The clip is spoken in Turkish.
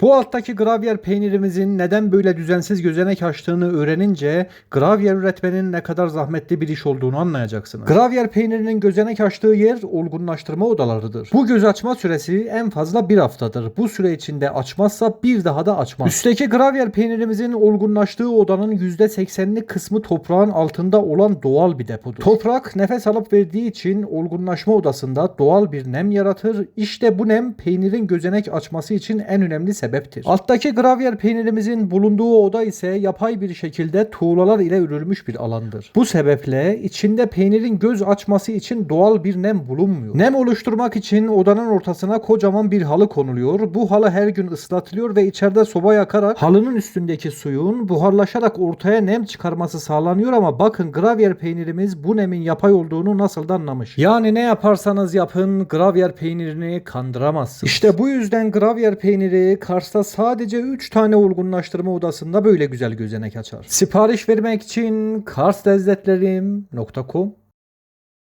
Bu alttaki gravyer peynirimizin neden böyle düzensiz gözenek açtığını öğrenince gravyer üretmenin ne kadar zahmetli bir iş olduğunu anlayacaksınız. Gravyer peynirinin gözenek açtığı yer olgunlaştırma odalarıdır. Bu göz açma süresi en fazla bir haftadır. Bu süre içinde açmazsa bir daha da açmaz. Üstteki gravyer peynirimizin olgunlaştığı odanın %80'lik kısmı toprağın altında olan doğal bir depodur. Toprak nefes alıp verdiği için olgunlaşma odasında doğal bir nem yaratır. İşte bu nem peynirin gözenek açması için en önemli sebeptir. Alttaki gravyer peynirimizin bulunduğu oda ise yapay bir şekilde tuğlalar ile örülmüş bir alandır. Bu sebeple içinde peynirin göz açması için doğal bir nem bulunmuyor. Nem oluşturmak için odanın ortasına kocaman bir halı konuluyor. Bu halı her gün ıslatılıyor ve içeride soba yakarak halının üstündeki suyun buharlaşarak ortaya nem çıkarması sağlanıyor ama bakın gravyer peynirimiz bu nemin yapay olduğunu nasıl da anlamış. Yani ne yaparsanız yapın gravyer peynirini kandıramazsınız. İşte bu yüzden gravyer peyniri Kars'ta sadece 3 tane olgunlaştırma odasında böyle güzel gözenek açar. Sipariş vermek için karslezzetlerim.com